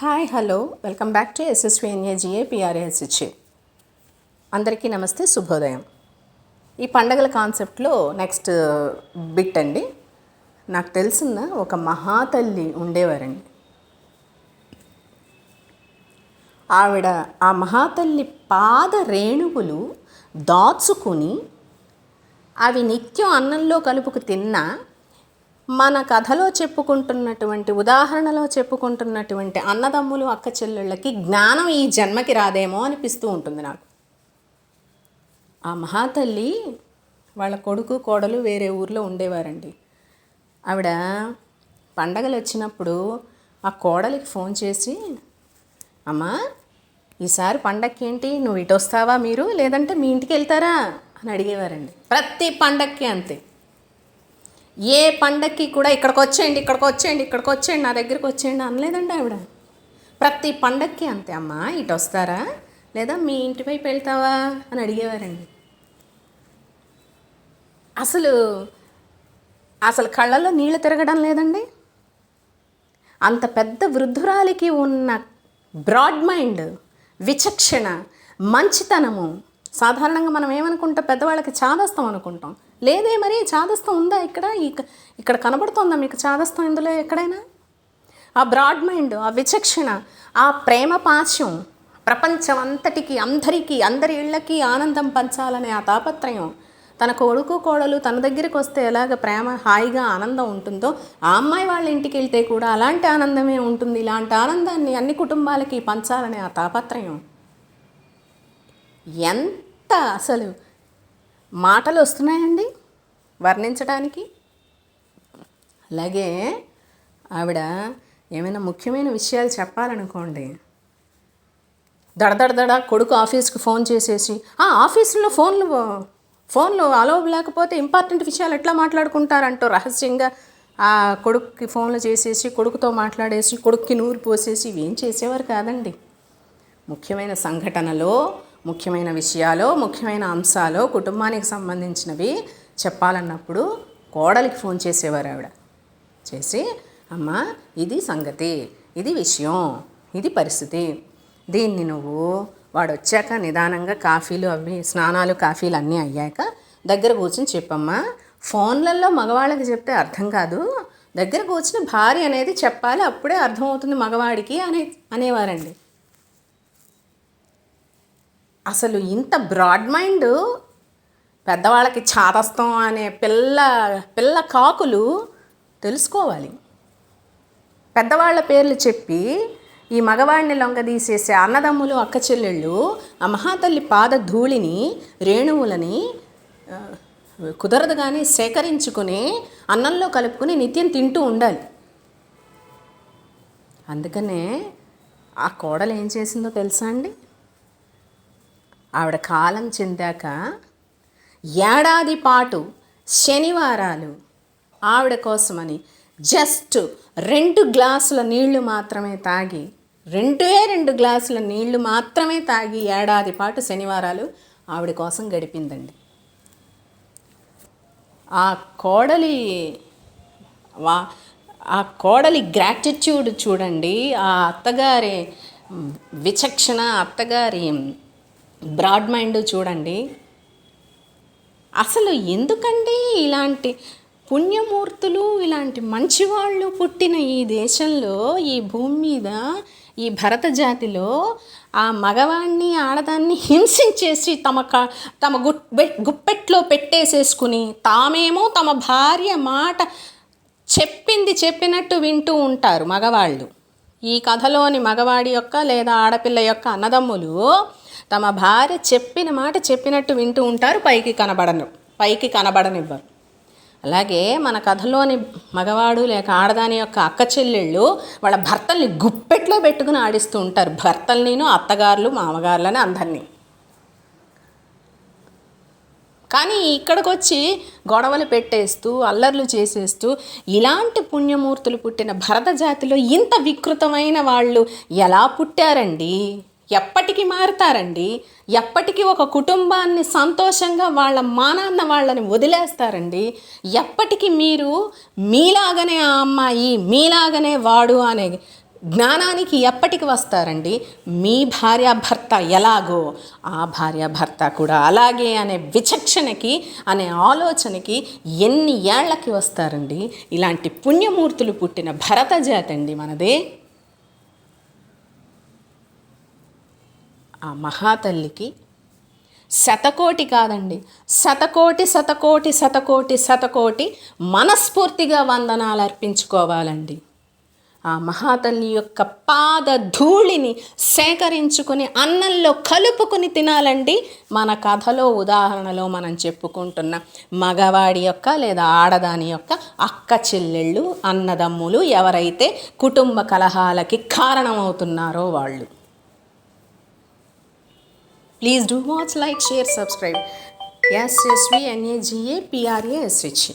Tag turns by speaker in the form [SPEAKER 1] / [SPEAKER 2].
[SPEAKER 1] Hi hello welcome back to SSV NAGA అందరికీ నమస్తే శుభోదయం ఈ పండగల కాన్సెప్ట్లో నెక్స్ట్ బిట్ అండి నాకు తెలిసిన ఒక మహాతల్లి ఉండేవారండి ఆవిడ ఆ మహాతల్లి పాద రేణువులు దాచుకుని అవి నిత్యం అన్నంలో కలుపుకు తిన్నా మన కథలో చెప్పుకుంటున్నటువంటి ఉదాహరణలో చెప్పుకుంటున్నటువంటి అన్నదమ్ములు అక్క చెల్లెళ్ళకి జ్ఞానం ఈ జన్మకి రాదేమో అనిపిస్తూ ఉంటుంది నాకు ఆ మహాతల్లి వాళ్ళ కొడుకు కోడలు వేరే ఊర్లో ఉండేవారండి ఆవిడ పండగలు వచ్చినప్పుడు ఆ కోడలికి ఫోన్ చేసి అమ్మా ఈసారి పండక్కి ఏంటి నువ్వు ఇటు వస్తావా మీరు లేదంటే మీ ఇంటికి వెళ్తారా అని అడిగేవారండి ప్రతి పండక్కి అంతే ఏ పండక్కి కూడా ఇక్కడికి వచ్చేయండి ఇక్కడికి వచ్చేయండి ఇక్కడికి వచ్చేయండి నా దగ్గరికి వచ్చేయండి అనలేదండి ఆవిడ ప్రతి పండక్కి అంతే అమ్మా ఇటు వస్తారా లేదా మీ ఇంటి వైపు వెళ్తావా అని అడిగేవారండి అసలు అసలు కళ్ళల్లో నీళ్ళు తిరగడం లేదండి అంత పెద్ద వృద్ధురాలికి ఉన్న బ్రాడ్ మైండ్ విచక్షణ మంచితనము సాధారణంగా మనం ఏమనుకుంటాం పెద్దవాళ్ళకి చాదస్తాం అనుకుంటాం లేదే మరి చాదస్తం ఉందా ఇక్కడ ఇక్కడ కనబడుతోందా మీకు చాదస్తం ఇందులో ఎక్కడైనా ఆ బ్రాడ్ మైండ్ ఆ విచక్షణ ఆ ప్రేమ పాశ్యం ప్రపంచం అంతటికి అందరికీ అందరి ఇళ్లకి ఆనందం పంచాలనే ఆ తాపత్రయం తన కొడుకు కోడలు తన దగ్గరికి వస్తే ఎలాగ ప్రేమ హాయిగా ఆనందం ఉంటుందో ఆ అమ్మాయి వాళ్ళ ఇంటికి వెళ్తే కూడా అలాంటి ఆనందమే ఉంటుంది ఇలాంటి ఆనందాన్ని అన్ని కుటుంబాలకి పంచాలనే ఆ తాపత్రయం ఎంత అసలు మాటలు వస్తున్నాయండి వర్ణించడానికి అలాగే ఆవిడ ఏమైనా ముఖ్యమైన విషయాలు చెప్పాలనుకోండి దడదడదడ కొడుకు ఆఫీస్కి ఫోన్ చేసేసి ఆఫీసులో ఫోన్లు ఫోన్లు అలో లేకపోతే ఇంపార్టెంట్ విషయాలు ఎట్లా మాట్లాడుకుంటారంటూ రహస్యంగా ఆ కొడుక్కి ఫోన్లు చేసేసి కొడుకుతో మాట్లాడేసి కొడుక్కి నూరు పోసేసి ఏం చేసేవారు కాదండి ముఖ్యమైన సంఘటనలో ముఖ్యమైన విషయాలు ముఖ్యమైన అంశాలు కుటుంబానికి సంబంధించినవి చెప్పాలన్నప్పుడు కోడలికి ఫోన్ చేసేవారు ఆవిడ చేసి అమ్మ ఇది సంగతి ఇది విషయం ఇది పరిస్థితి దీన్ని నువ్వు వాడు వచ్చాక నిదానంగా కాఫీలు అవి స్నానాలు కాఫీలు అన్నీ అయ్యాక దగ్గర కూర్చుని చెప్పమ్మా ఫోన్లలో మగవాళ్ళకి చెప్తే అర్థం కాదు దగ్గర కూర్చుని భార్య అనేది చెప్పాలి అప్పుడే అర్థమవుతుంది మగవాడికి అనే అనేవారండి అసలు ఇంత బ్రాడ్ మైండ్ పెద్దవాళ్ళకి చాదస్తం అనే పిల్ల పిల్ల కాకులు తెలుసుకోవాలి పెద్దవాళ్ళ పేర్లు చెప్పి ఈ మగవాడిని లొంగదీసేసే అన్నదమ్ములు అక్క చెల్లెళ్ళు ఆ మహాతల్లి పాద ధూళిని రేణువులని కుదరదు కానీ సేకరించుకుని అన్నంలో కలుపుకుని నిత్యం తింటూ ఉండాలి అందుకనే ఆ కోడలు ఏం చేసిందో తెలుసా అండి ఆవిడ కాలం చెందాక ఏడాది పాటు శనివారాలు ఆవిడ కోసమని జస్ట్ రెండు గ్లాసుల నీళ్లు మాత్రమే తాగి రెండే రెండు గ్లాసుల నీళ్లు మాత్రమే తాగి ఏడాది పాటు శనివారాలు ఆవిడ కోసం గడిపిందండి ఆ కోడలి వా ఆ కోడలి గ్రాటిట్యూడ్ చూడండి ఆ అత్తగారి విచక్షణ అత్తగారి బ్రాడ్ మైండ్ చూడండి అసలు ఎందుకండి ఇలాంటి పుణ్యమూర్తులు ఇలాంటి మంచివాళ్ళు పుట్టిన ఈ దేశంలో ఈ భూమి మీద ఈ భరత జాతిలో ఆ మగవాణ్ణి ఆడదాన్ని హింసించేసి తమ క తమ గుప్పెట్లో పెట్టేసేసుకుని తామేమో తమ భార్య మాట చెప్పింది చెప్పినట్టు వింటూ ఉంటారు మగవాళ్ళు ఈ కథలోని మగవాడి యొక్క లేదా ఆడపిల్ల యొక్క అన్నదమ్ములు తమ భార్య చెప్పిన మాట చెప్పినట్టు వింటూ ఉంటారు పైకి కనబడను పైకి కనబడనివ్వరు అలాగే మన కథలోని మగవాడు లేక ఆడదాని యొక్క అక్క చెల్లెళ్ళు వాళ్ళ భర్తల్ని గుప్పెట్లో పెట్టుకుని ఆడిస్తూ ఉంటారు భర్తల్నిను అత్తగారులు మామగారులని అందరినీ కానీ ఇక్కడికి వచ్చి గొడవలు పెట్టేస్తూ అల్లర్లు చేసేస్తూ ఇలాంటి పుణ్యమూర్తులు పుట్టిన భరత జాతిలో ఇంత వికృతమైన వాళ్ళు ఎలా పుట్టారండి ఎప్పటికీ మారుతారండి ఎప్పటికీ ఒక కుటుంబాన్ని సంతోషంగా వాళ్ళ మానాన్న వాళ్ళని వదిలేస్తారండి ఎప్పటికీ మీరు మీలాగనే ఆ అమ్మాయి మీలాగనే వాడు అనే జ్ఞానానికి ఎప్పటికి వస్తారండి మీ భార్యాభర్త ఎలాగో ఆ భార్యాభర్త కూడా అలాగే అనే విచక్షణకి అనే ఆలోచనకి ఎన్ని ఏళ్లకి వస్తారండి ఇలాంటి పుణ్యమూర్తులు పుట్టిన భరత జాతండి మనదే ఆ మహాతల్లికి శతకోటి కాదండి శతకోటి శతకోటి శతకోటి శతకోటి మనస్ఫూర్తిగా వందనాలు అర్పించుకోవాలండి ఆ మహాతల్లి యొక్క పాద ధూళిని సేకరించుకుని అన్నంలో కలుపుకుని తినాలండి మన కథలో ఉదాహరణలో మనం చెప్పుకుంటున్న మగవాడి యొక్క లేదా ఆడదాని యొక్క అక్క చెల్లెళ్ళు అన్నదమ్ములు ఎవరైతే కుటుంబ కలహాలకి కారణమవుతున్నారో వాళ్ళు Please do watch, like, share, subscribe. SSVNAGAPRASH.